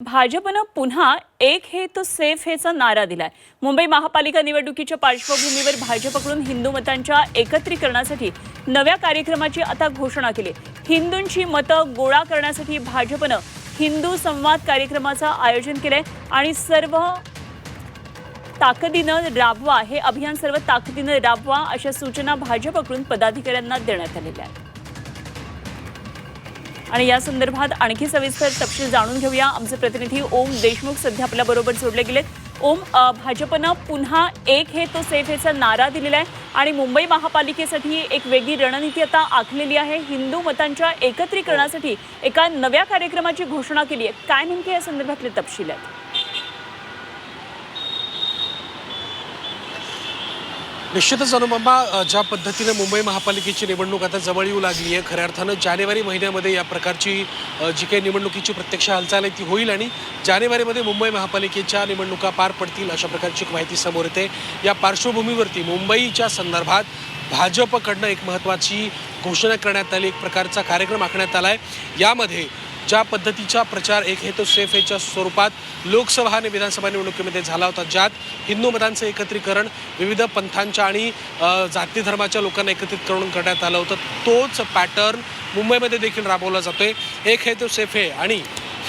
भाजपनं पुन्हा एक हे तो सेफ हेचा नारा दिलाय. मुंबई महापालिका निवडणुकीच्या पार्श्वभूमीवर भाजपकडून हिंदू मतांच्या एकत्रीकरणासाठी नव्या कार्यक्रमाची आता घोषणा केली. हिंदूंची मतं गोळा करण्यासाठी भाजपनं हिंदू संवाद कार्यक्रमाचं आयोजन केलंय आणि सर्व ताकदीनं राबवा हे अभियान सर्व ताकदीनं राबवा अशा सूचना भाजपकडून पदाधिकाऱ्यांना देण्यात आलेल्या आहेत. आणि या संदर्भात आणखी सविस्तर तपशील जाणून घेऊया. आमचे प्रतिनिधी ओम देशमुख सध्या आपल्या बरोबर जोडले गेलेत. ओम भाजपनं पुन्हा एक हे तो सेफ हेचा नारा दिलेला आहे आणि मुंबई महापालिकेसाठी एक वेगळी रणनीती आता आखलेली आहे. हिंदू मतांच्या एकत्रीकरणासाठी एका नव्या कार्यक्रमाची घोषणा केली आहे. काय नेमके या संदर्भातले तपशील आहेत? निश्चितच अनुपमा ज्या पद्धतीने मुंबई महापालिकेची निवडणूक आता जवळ येऊ लागली आहे खऱ्या अर्थानं जानेवारी महिन्यामध्ये या प्रकारची जी काही निवडणुकीची प्रत्यक्ष हालचाल आहे ती होईल आणि जानेवारीमध्ये मुंबई महापालिकेच्या निवडणुका पार पडतील अशा प्रकारची एक माहिती समोर येते. या पार्श्वभूमीवरती मुंबईच्या संदर्भात भाजपकडनं एक महत्त्वाची घोषणा करण्यात आली एक प्रकारचा कार्यक्रम आखण्यात आला आहे यामध्ये ज्या पद्धतीचा प्रचार एक हेतो सेफ हेच्या स्वरूपात लोकसभा आणि विधानसभा निवडणुकीमध्ये झाला होता ज्यात हिंदू मतांचं एकत्रीकरण विविध पंथांच्या आणि जाती धर्माच्या लोकांना एकत्रित करून करण्यात आलं होतं. तोच पॅटर्न मुंबईमध्ये देखील राबवला जातोय. एक हे तो सेफ हे आणि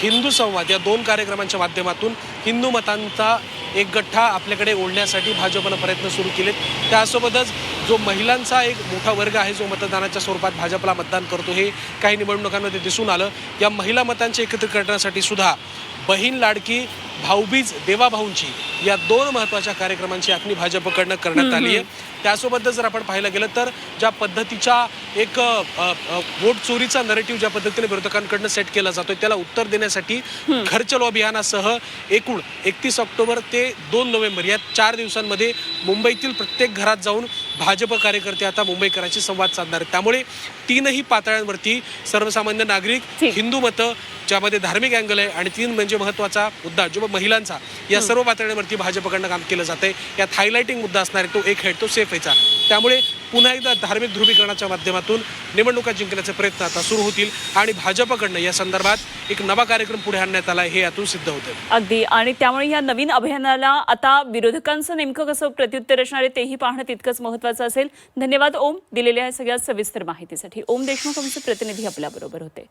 हिंदू संवाद या दोन कार्यक्रमांच्या माध्यमातून हिंदू मतांचा एक गठ्ठा आपल्याकडे ओढण्यासाठी भाजपनं प्रयत्न सुरू केलेत. त्यासोबतच जो महिलांचा एक मोठा वर्ग आहे जो मतदानाच्या स्वरूपात भाजपला मतदान करतो हे काही निवडणुकांमध्ये दिसून आलं. या महिला मतांचे एकत्रित करण्यासाठी सुद्धा बहीण लाडकी भाऊबीज देवाभाऊंची या दोन महत्त्वाच्या कार्यक्रमांची आखणी भाजपकडनं करण्यात आली आहे. त्यासोबतच जर आपण पाहायला गेलं तर ज्या पद्धतीचा एक वोट चोरीचा नरेटिव्ह ज्या पद्धतीने विरोधकांकडनं सेट केला जातोय त्याला उत्तर देण्यासाठी घर चलो अभियानासह एकूण एकतीस ऑक्टोबर ते दोन नोव्हेंबर या चार दिवसांमध्ये मुंबईतील प्रत्येक घरात जाऊन भाजप कार्यकर्ते आता मुंबईकरांशी संवाद साधणार आहेत. त्यामुळे तीनही पातळ्यांवरती सर्वसामान्य नागरिक. हिंदू मतं ज्यामध्ये धार्मिक अँगल आहे आणि तीन म्हणजे महत्त्वाचा मुद्दा जो महिलांचा या सर्व पातळ्यांवरती भाजपकडनं काम केलं जातंय. यात हायलायटिंग मुद्दा असणार आहे तो एक हेड तो सेफ व्हायचा त्यामुळे पुन्हा एकदा धार्मिक ध्रुवीकरणाच्या माध्यमातून निवडणुका जिंकण्याचे प्रयत्न आता सुरू होतील आणि भाजपकडनं या संदर्भात एक नवा कार्यक्रम पुढे आणण्यात आला हे यातून सिद्ध होतं. अगदी. आणि त्यामुळे या नवीन अभियानाला आता विरोधकांचं नेमकं कसं प्रत्युत्तर असणार आहे तेही पाहणं तितकंच महत्वाचं असेल. धन्यवाद ओम. दिलेल्या सगळ्या सविस्तर माहितीसाठी ओम देशमुख आमचे प्रतिनिधी आपल्या बरोबर होते.